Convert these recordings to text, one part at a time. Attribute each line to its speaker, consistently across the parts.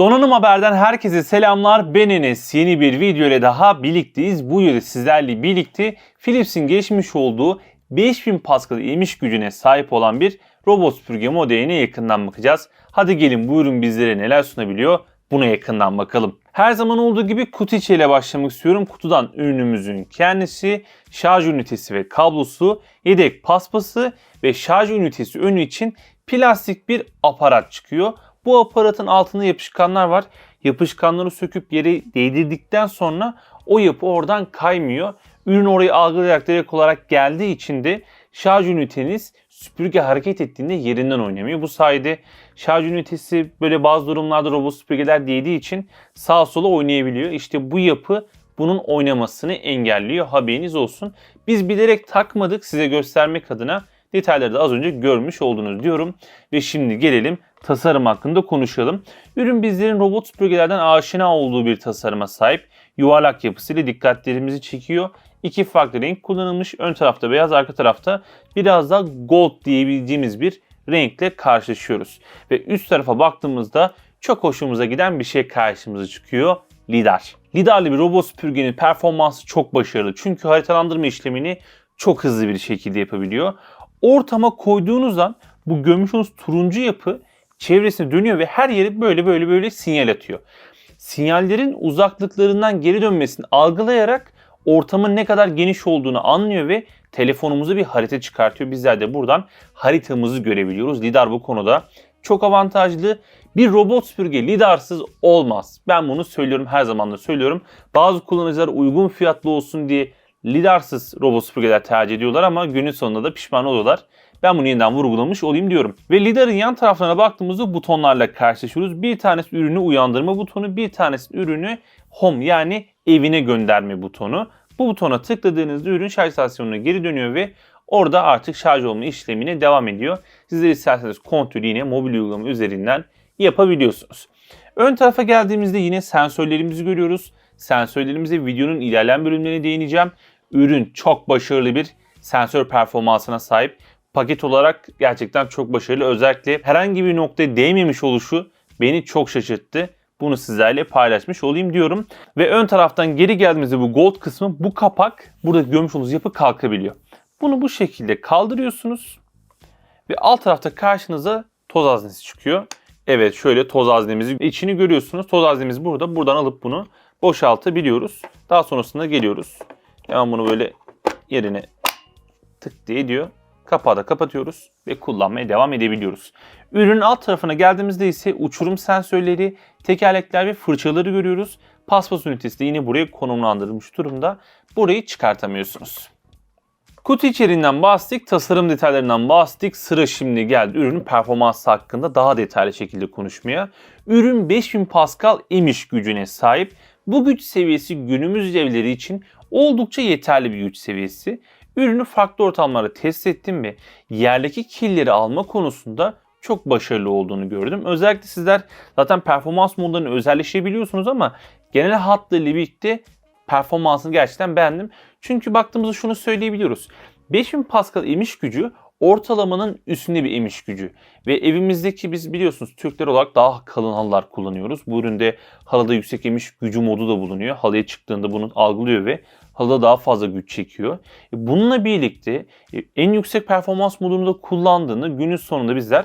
Speaker 1: Donanım Haber'den herkese selamlar. Ben Enes. Yeni bir video ile daha birlikteyiz. Bu videoda sizlerle birlikte Philips'in gelişmiş olduğu 5000 Pascal emiş gücüne sahip olan bir robot süpürge modeline yakından bakacağız. Hadi gelin bu ürün bizlere neler sunabiliyor buna yakından bakalım. Her zaman olduğu gibi kutu içiyle başlamak istiyorum. Kutudan ürünümüzün kendisi, şarj ünitesi ve kablosu, yedek paspası ve şarj ünitesi önü için plastik bir aparat çıkıyor. Bu aparatın altında yapışkanlar var. Yapışkanları söküp yere değdirdikten sonra o yapı oradan kaymıyor. Ürün orayı algılayarak direkt olarak geldiği için de şarj üniteniz süpürge hareket ettiğinde yerinden oynamıyor. Bu sayede şarj ünitesi böyle bazı durumlarda robot süpürgeler değdiği için sağa sola oynayabiliyor. İşte bu yapı bunun oynamasını engelliyor. Haberiniz olsun. Biz bilerek takmadık size göstermek adına. Detayları da az önce görmüş oldunuz diyorum. Ve şimdi gelelim tasarım hakkında konuşalım. Ürün bizlerin robot süpürgelerden aşina olduğu bir tasarıma sahip. Yuvarlak yapısıyla dikkatlerimizi çekiyor. İki farklı renk kullanılmış. Ön tarafta beyaz, arka tarafta biraz da gold diyebileceğimiz bir renkle karşılaşıyoruz. Ve üst tarafa baktığımızda çok hoşumuza giden bir şey karşımıza çıkıyor. Lidar. Lidarlı bir robot süpürgenin performansı çok başarılı. Çünkü haritalandırma işlemini çok hızlı bir şekilde yapabiliyor. Ortama koyduğunuz an bu görmüş olduğunuz turuncu yapı çevresine dönüyor ve her yere böyle böyle böyle sinyal atıyor. Sinyallerin uzaklıklarından geri dönmesini algılayarak ortamın ne kadar geniş olduğunu anlıyor ve telefonumuza bir harita çıkartıyor. Bizler de buradan haritamızı görebiliyoruz. Lidar bu konuda çok avantajlı. Bir robot süpürge lidarsız olmaz. Ben bunu söylüyorum her zaman da söylüyorum. Bazı kullanıcılar uygun fiyatlı olsun diye lidarsız robot süpürgeler tercih ediyorlar ama günün sonunda da pişman oluyorlar. Ben bunu yeniden vurgulamış olayım diyorum. Ve lidarın yan taraflarına baktığımızda butonlarla karşılaşıyoruz. Bir tanesi ürünü uyandırma butonu, bir tanesi ürünü home yani evine gönderme butonu. Bu butona tıkladığınızda ürün şarj istasyonuna geri dönüyor ve orada artık şarj olma işlemine devam ediyor. Sizler isterseniz kontrolü yine mobil uygulama üzerinden yapabiliyorsunuz. Ön tarafa geldiğimizde yine sensörlerimizi görüyoruz. Sensörlerimize videonun ilerleyen bölümlerine değineceğim. Ürün çok başarılı bir sensör performansına sahip. Paket olarak gerçekten çok başarılı. Özellikle herhangi bir noktaya değmemiş oluşu beni çok şaşırttı. Bunu sizlerle paylaşmış olayım diyorum. Ve ön taraftan geri geldiğimizde bu gold kısmı bu kapak burada görmüş olduğunuz yapı kalkabiliyor. Bunu bu şekilde kaldırıyorsunuz. Ve alt tarafta karşınıza toz haznesi çıkıyor. Evet şöyle toz haznemizi içini görüyorsunuz. Toz haznemiz burada. Buradan alıp bunu boşaltabiliyoruz. Daha sonrasında geliyoruz. Hemen bunu böyle yerine tık diye diyor. Kapağı da kapatıyoruz ve kullanmaya devam edebiliyoruz. Ürünün alt tarafına geldiğimizde ise uçurum sensörleri, tekerlekler ve fırçaları görüyoruz. Paspas ünitesi de yine buraya konumlandırılmış durumda. Burayı çıkartamıyorsunuz. Kutu içeriğinden bahsettik, tasarım detaylarından bahsettik. Sıra şimdi geldi ürünün performansı hakkında daha detaylı şekilde konuşmaya. Ürün 5000 Pascal emiş gücüne sahip. Bu güç seviyesi günümüz evleri için oldukça yeterli bir güç seviyesi. Ürünü farklı ortamlarda test ettim ve yerdeki killeri alma konusunda çok başarılı olduğunu gördüm. Özellikle sizler zaten performans modlarını özelleşebiliyorsunuz ama genel hatlarıyla birlikte performansını gerçekten beğendim. Çünkü baktığımızda şunu söyleyebiliyoruz. 5000 Pascal emiş gücü ortalamanın üstünde bir emiş gücü. Ve evimizdeki biz biliyorsunuz Türkler olarak daha kalın halılar kullanıyoruz. Bu üründe halıda yüksek emiş gücü modu da bulunuyor. Halıya çıktığında bunu algılıyor ve halıda daha fazla güç çekiyor. E, bununla birlikte e, en yüksek performans modunda kullandığını günün sonunda bizler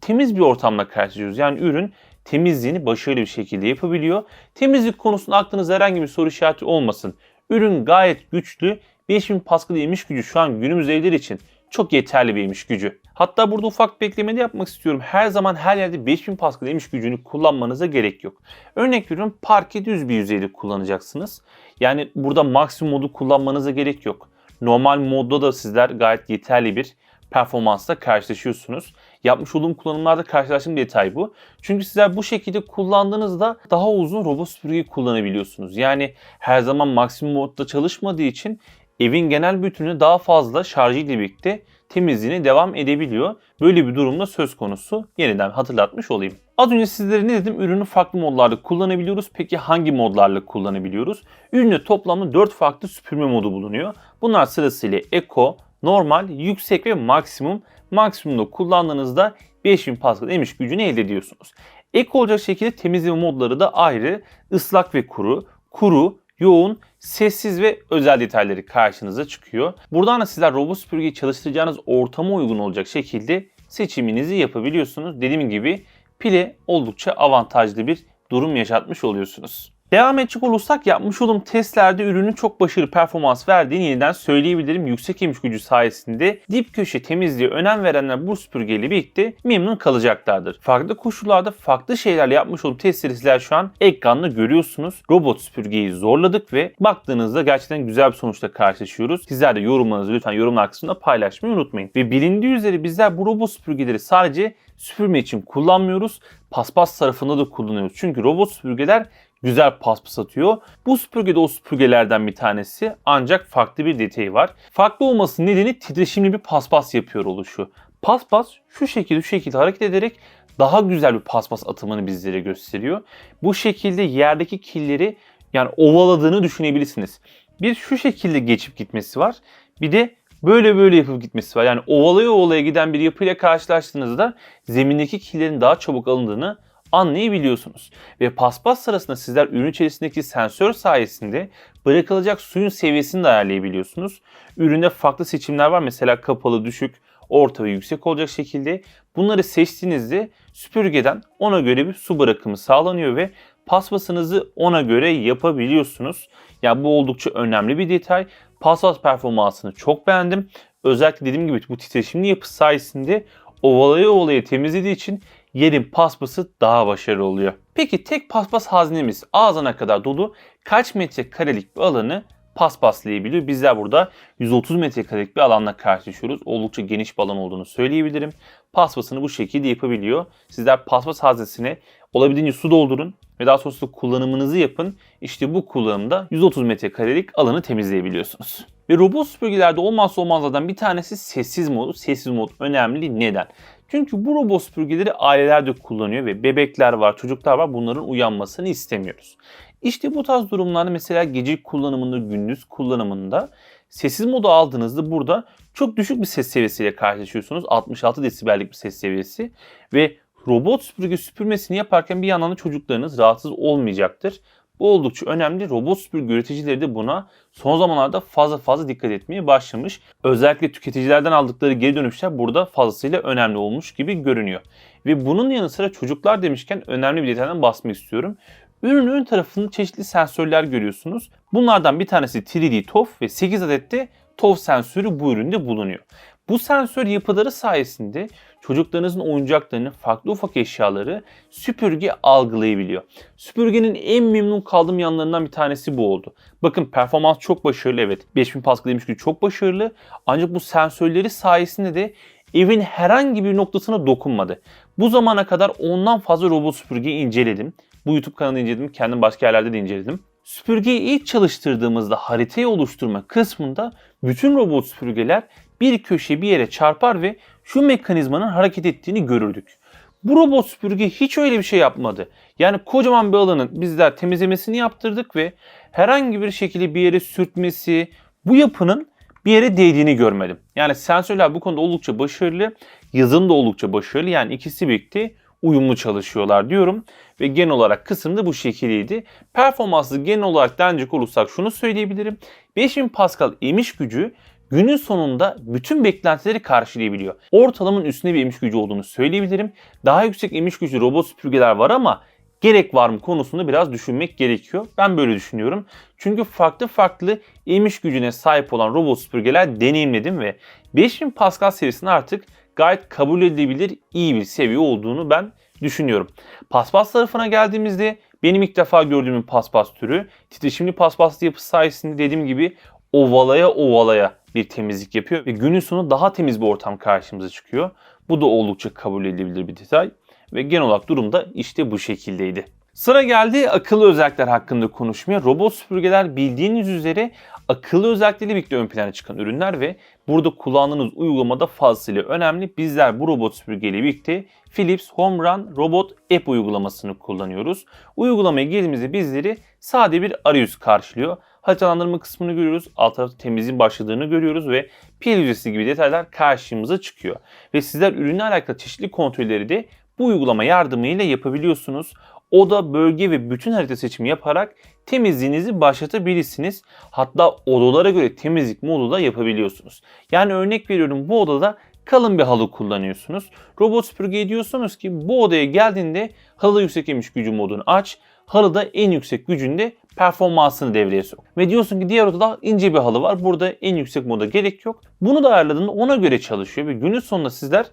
Speaker 1: temiz bir ortamla karşılaşıyoruz. Yani ürün temizliğini başarılı bir şekilde yapabiliyor. Temizlik konusunda aklınızda herhangi bir soru işareti olmasın. Ürün gayet güçlü. 5000 Pascal emiş gücü şu an günümüz evleri için çok yeterli bir emiş gücü. Hatta burada ufak bir ekleme de yapmak istiyorum. Her zaman her yerde 5000 Pascal emiş gücünü kullanmanıza gerek yok. Örnek veriyorum parke düz bir yüzeyde kullanacaksınız. Yani burada maksimum modu kullanmanıza gerek yok. Normal modda da sizler gayet yeterli bir performansla karşılaşıyorsunuz. Yapmış olduğum kullanımlarda karşılaştığım detay bu. Çünkü sizler bu şekilde kullandığınızda daha uzun robot süpürgeyi kullanabiliyorsunuz. Yani her zaman maksimum modda çalışmadığı için evin genel bütünü daha fazla şarjı ile birlikte temizliğine devam edebiliyor. Böyle bir durumda söz konusu yeniden hatırlatmış olayım. Az önce sizlere ne dedim? Ürünü farklı modlarda kullanabiliyoruz. Peki hangi modlarla kullanabiliyoruz? Üründe toplamda 4 farklı süpürme modu bulunuyor. Bunlar sırasıyla Eco, normal, yüksek ve maksimum. Maksimumda kullandığınızda 5000 Pascal emiş gücünü elde ediyorsunuz. Ek olacak şekilde temizleme modları da ayrı. Islak ve kuru, kuru, yoğun, sessiz ve özel detayları karşınıza çıkıyor. Buradan da sizler robot süpürgeyi çalıştıracağınız ortama uygun olacak şekilde seçiminizi yapabiliyorsunuz. Dediğim gibi pile oldukça avantajlı bir durum yaşatmış oluyorsunuz. Devam edecek olursak yapmış olduğum testlerde ürünün çok başarılı performans verdiğini yeniden söyleyebilirim. Yüksek emiş gücü sayesinde dip köşe temizliğe önem verenler bu süpürgeyle birlikte memnun kalacaklardır. Farklı koşullarda farklı şeylerle yapmış olduğum testleri sizler şu an ekranda görüyorsunuz. Robot süpürgeyi zorladık ve baktığınızda gerçekten güzel bir sonuçla karşılaşıyoruz. Sizler de yorumlarınızı lütfen yorumlar kısmında paylaşmayı unutmayın. Ve bilindiği üzere bizler bu robot süpürgeleri sadece süpürme için kullanmıyoruz. Paspas tarafında da kullanıyoruz. Çünkü robot süpürgeler güzel paspas atıyor. Bu süpürge de o süpürgelerden bir tanesi ancak farklı bir detayı var. Farklı olmasının nedeni titreşimli bir paspas yapıyor oluşu. Paspas şu şekilde şu şekilde hareket ederek daha güzel bir paspas atımını bizlere gösteriyor. Bu şekilde yerdeki killeri yani ovaladığını düşünebilirsiniz. Bir şu şekilde geçip gitmesi var. Bir de böyle böyle yapıp gitmesi var. Yani ovalaya ovalaya giden bir yapıyla karşılaştığınızda zemindeki killerin daha çabuk alındığını anlayabiliyorsunuz. Ve paspas sırasında sizler ürün içerisindeki sensör sayesinde bırakılacak suyun seviyesini de ayarlayabiliyorsunuz. Üründe farklı seçimler var. Mesela kapalı, düşük, orta ve yüksek olacak şekilde. Bunları seçtiğinizde süpürgeden ona göre bir su bırakımı sağlanıyor ve paspasınızı ona göre yapabiliyorsunuz. Yani bu oldukça önemli bir detay. Paspas performansını çok beğendim. Özellikle dediğim gibi bu titreşimli yapı sayesinde ovalaya ovalaya temizlediği için yerin paspası daha başarılı oluyor. Peki tek paspas haznemiz ağzına kadar dolu kaç metrekarelik bir alanı paspaslayabiliyor? Bizler burada 130 metrekarelik bir alanla karşılaşıyoruz. Oldukça geniş bir alan olduğunu söyleyebilirim. Paspasını bu şekilde yapabiliyor. Sizler paspas haznesine olabildiğince su doldurun ve daha sonrasında kullanımınızı yapın. İşte bu kullanımda 130 metrekarelik alanı temizleyebiliyorsunuz. Ve robot süpürgelerde olmazsa olmazlardan bir tanesi sessiz modu. Sessiz mod önemli. Neden? Çünkü bu robot süpürgeleri aileler de kullanıyor ve bebekler var, çocuklar var. Bunların uyanmasını istemiyoruz. İşte bu tarz durumlarda mesela gece kullanımında, gündüz kullanımında sessiz modu aldığınızda burada çok düşük bir ses seviyesiyle karşılaşıyorsunuz. 66 desibellik bir ses seviyesi ve robot süpürge süpürmesini yaparken bir yandan da çocuklarınız rahatsız olmayacaktır. Bu oldukça önemli. Robot süpürge üreticileri de buna son zamanlarda fazla fazla dikkat etmeye başlamış. Özellikle tüketicilerden aldıkları geri dönüşler burada fazlasıyla önemli olmuş gibi görünüyor. Ve bunun yanı sıra çocuklar demişken önemli bir detaydan bahsetmek istiyorum. Ürünün ön tarafında çeşitli sensörler görüyorsunuz. Bunlardan bir tanesi 3D TOF ve 8 adet de TOF sensörü bu üründe bulunuyor. Bu sensör yapıları sayesinde çocuklarınızın oyuncaklarını, farklı ufak eşyaları süpürge algılayabiliyor. Süpürgenin en memnun kaldığım yanlarından bir tanesi bu oldu. Bakın performans çok başarılı evet. 5000 Pascal demiş ki çok başarılı. Ancak bu sensörleri sayesinde de evin herhangi bir noktasına dokunmadı. Bu zamana kadar ondan fazla robot süpürgeyi inceledim. Bu YouTube kanalını inceledim. Kendim başka yerlerde de inceledim. Süpürgeyi ilk çalıştırdığımızda haritayı oluşturma kısmında bütün robot süpürgeler bir köşe bir yere çarpar ve şu mekanizmanın hareket ettiğini görürdük. Bu robot süpürge hiç öyle bir şey yapmadı. Yani kocaman bir alanın bizler temizlemesini yaptırdık ve herhangi bir şekilde bir yere sürtmesi, bu yapının bir yere değdiğini görmedim. Yani sensörler bu konuda oldukça başarılı, yazın da oldukça başarılı. Yani ikisi birlikte uyumlu çalışıyorlar diyorum. Ve genel olarak kısım da bu şekildeydi. Performanslı genel olarak denecek olursak şunu söyleyebilirim. 5000 Pascal emiş gücü günün sonunda bütün beklentileri karşılayabiliyor. Ortalamanın üstünde bir emiş gücü olduğunu söyleyebilirim. Daha yüksek emiş gücü robot süpürgeler var ama gerek var mı konusunda biraz düşünmek gerekiyor. Ben böyle düşünüyorum. Çünkü farklı farklı emiş gücüne sahip olan robot süpürgeler deneyimledim ve 5000 Pascal serisinde artık gayet kabul edilebilir iyi bir seviye olduğunu ben düşünüyorum. Paspas tarafına geldiğimizde benim ilk defa gördüğüm paspas türü titreşimli paspaslı yapı sayesinde dediğim gibi ovalaya ovalaya bir temizlik yapıyor ve günün sonu daha temiz bir ortam karşımıza çıkıyor. Bu da oldukça kabul edilebilir bir detay ve genel olarak durumda işte bu şekildeydi. Sıra geldi akıllı özellikler hakkında konuşmaya. Robot süpürgeler bildiğiniz üzere akıllı özellikleriyle birlikte ön plana çıkan ürünler ve burada kullandığınız uygulamada fazlasıyla önemli. Bizler bu robot süpürgeyle birlikte Philips Home Run Robot App uygulamasını kullanıyoruz. Uygulamaya girdiğimizde bizleri sade bir arayüz karşılıyor. Haritalandırma kısmını görüyoruz. Alt tarafta temizliğin başladığını görüyoruz ve pil yüzdesi gibi detaylar karşımıza çıkıyor. Ve sizler ürünle alakalı çeşitli kontrolleri de bu uygulama yardımıyla yapabiliyorsunuz. Oda, bölge ve bütün harita seçimi yaparak temizliğinizi başlatabilirsiniz. Hatta odalara göre temizlik modu da yapabiliyorsunuz. Yani örnek veriyorum bu odada kalın bir halı kullanıyorsunuz. Robot süpürgeye diyorsunuz ki bu odaya geldiğinde halı yüksek emiş gücü modunu aç. Halıda en yüksek gücünde performansını devreye sok. Ve diyorsun ki diğer odada ince bir halı var. Burada en yüksek moda gerek yok. Bunu da ayarladığında ona göre çalışıyor ve günün sonunda sizler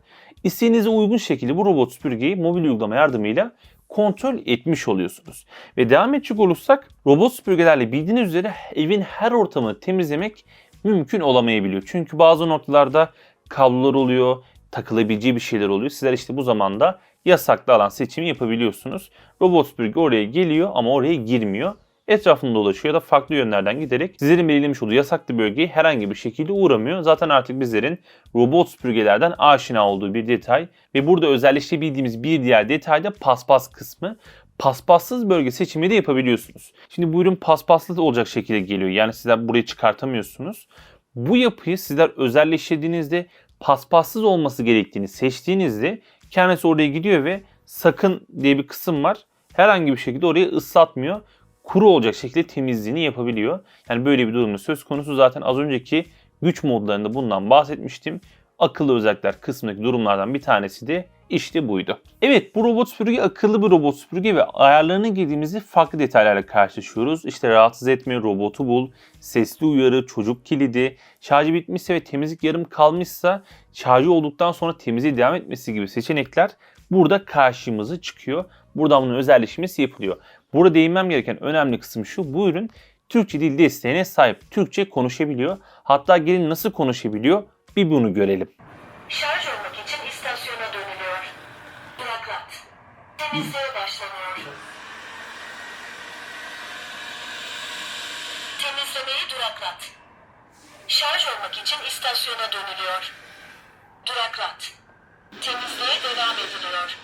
Speaker 1: isteğinize uygun şekilde bu robot süpürgeyi mobil uygulama yardımıyla kontrol etmiş oluyorsunuz. Ve devam edecek olursak robot süpürgelerle bildiğiniz üzere evin her ortamını temizlemek mümkün olamayabiliyor. Çünkü bazı noktalarda kablolar oluyor, takılabileceği bir şeyler oluyor. Sizler işte bu zamanda yasaklı alan seçimi yapabiliyorsunuz. Robot süpürge oraya geliyor ama oraya girmiyor. Etrafında dolaşıyor ya da farklı yönlerden giderek sizlerin belirlemiş olduğu yasaklı bölgeye herhangi bir şekilde uğramıyor. Zaten artık bizlerin robot süpürgelerden aşina olduğu bir detay ve burada özelleştirebildiğimiz bir diğer detay da paspas kısmı paspassız bölge seçimi de yapabiliyorsunuz. Şimdi bu ürün paspaslı olacak şekilde geliyor. Yani sizler burayı çıkartamıyorsunuz. Bu yapıyı sizler özelleştirdiğinizde paspassız olması gerektiğini seçtiğinizde kendisi oraya gidiyor ve sakın diye bir kısım var. Herhangi bir şekilde orayı ıslatmıyor. Kuru olacak şekilde temizliğini yapabiliyor. Yani böyle bir durumun söz konusu zaten az önceki güç modlarında bundan bahsetmiştim. Akıllı özellikler kısmındaki durumlardan bir tanesi de işte buydu. Evet bu robot süpürge akıllı bir robot süpürge ve ayarlarına girdiğimizde farklı detaylarla karşılaşıyoruz. İşte rahatsız etme, robotu bul, sesli uyarı, çocuk kilidi, şarjı bitmişse ve temizlik yarım kalmışsa şarjı olduktan sonra temizliğe devam etmesi gibi seçenekler burada karşımıza çıkıyor. Buradan bunun özelleşmesi yapılıyor. Burada değinmem gereken önemli kısım şu. Bu ürün Türkçe dil desteğine sahip. Türkçe konuşabiliyor. Hatta gelin nasıl konuşabiliyor bir bunu görelim.
Speaker 2: Şarj olmak için istasyona dönülüyor. Duraklat. Temizliğe başlanıyor. Temizlemeyi duraklat. Şarj olmak için istasyona dönülüyor. Duraklat. Temizliğe devam ediliyor.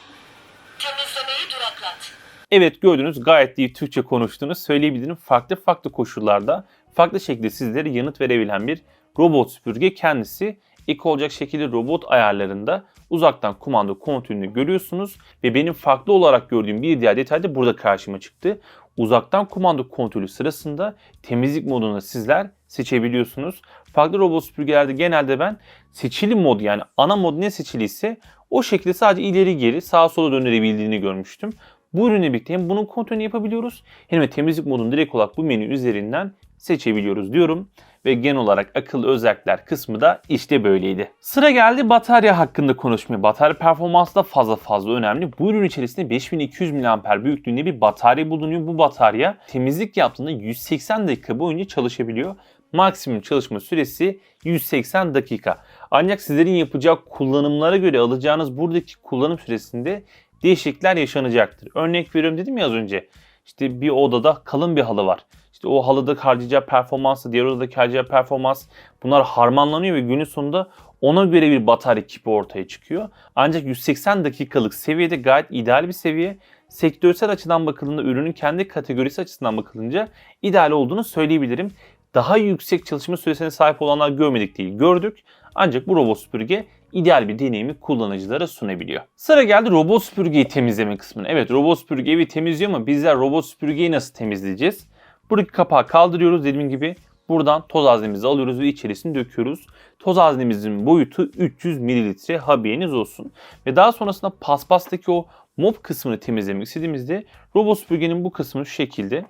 Speaker 2: Temizlemeyi duraklat.
Speaker 1: Evet gördünüz gayet iyi Türkçe konuştuğunu söyleyebilirim. Farklı farklı koşullarda farklı şekilde sizlere yanıt verebilen bir robot süpürge kendisi. İlk olacak şekilde robot ayarlarında uzaktan kumanda kontrolünü görüyorsunuz ve benim farklı olarak gördüğüm bir diğer detay da burada karşıma çıktı. Uzaktan kumanda kontrolü sırasında temizlik modunu sizler seçebiliyorsunuz. Farklı robot süpürgelerde genelde ben seçili mod yani ana mod ne seçiliyse o şekilde sadece ileri geri sağa sola döndürebildiğini görmüştüm. Bu ürünle birlikte hem bunun kontrolünü yapabiliyoruz hem de temizlik modunu direkt olarak bu menü üzerinden seçebiliyoruz diyorum. Ve genel olarak akıllı özellikler kısmı da işte böyleydi. Sıra geldi batarya hakkında konuşmaya. Batarya performansı da fazla fazla önemli. Bu ürün içerisinde 5200 mAh büyüklüğünde bir batarya bulunuyor. Bu batarya temizlik yaptığında 180 dakika boyunca çalışabiliyor. Maksimum çalışma süresi 180 dakika. Ancak sizlerin yapacağı kullanımlara göre alacağınız buradaki kullanım süresinde değişiklikler yaşanacaktır. Örnek veriyorum dedim ya az önce. İşte bir odada kalın bir halı var. İşte o halıda harcayacağı performansla diğer odadaki harcayacağı performans bunlar harmanlanıyor ve günün sonunda ona göre bir batarya kipi ortaya çıkıyor. Ancak 180 dakikalık seviyede gayet ideal bir seviye. Sektörsel açıdan bakıldığında ürünün kendi kategorisi açısından bakılınca ideal olduğunu söyleyebilirim. Daha yüksek çalışma süresine sahip olanlar görmedik değil gördük. Ancak bu robot süpürge ideal bir deneyimi kullanıcılara sunabiliyor. Sıra geldi robot süpürgeyi temizleme kısmına. Evet robot süpürge evi temizliyor ama bizler robot süpürgeyi nasıl temizleyeceğiz? Buradaki kapağı kaldırıyoruz dediğim gibi. Buradan toz haznemizi alıyoruz ve içerisini döküyoruz. Toz haznemizin boyutu 300 mililitre haberiniz olsun. Ve daha sonrasında paspastaki o mop kısmını temizlemek istediğimizde robot süpürgenin bu kısmını şu şekilde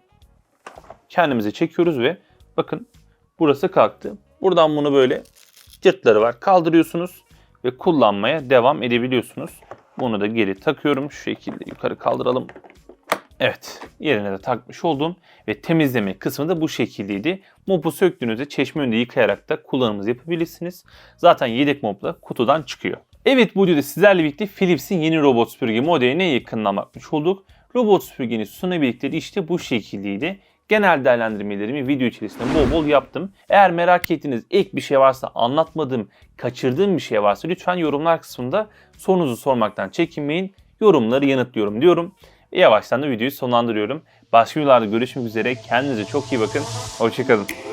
Speaker 1: kendimize çekiyoruz ve bakın burası kalktı. Buradan bunu böyle cırtları var kaldırıyorsunuz ve kullanmaya devam edebiliyorsunuz. Bunu da geri takıyorum. Şu şekilde yukarı kaldıralım. Evet yerine de takmış oldum ve temizleme kısmı da bu şekildeydi. Mopu söktüğünüzde çeşme önünde yıkayarak da kullanımınızı yapabilirsiniz. Zaten yedek mop da kutudan çıkıyor. Evet bu videoda sizlerle birlikte Philips'in yeni robot süpürge modeline yakından bakmış olduk. Robot süpürgenin sunabildikleri işte bu şekildeydi. Genel değerlendirmelerimi video içerisinde bol bol yaptım. Eğer merak ettiğiniz ek bir şey varsa, anlatmadığım, kaçırdığım bir şey varsa lütfen yorumlar kısmında sorunuzu sormaktan çekinmeyin. Yorumları yanıtlıyorum diyorum. Yavaştan da videoyu sonlandırıyorum. Başka videolarda görüşmek üzere. Kendinize çok iyi bakın. Hoşçakalın.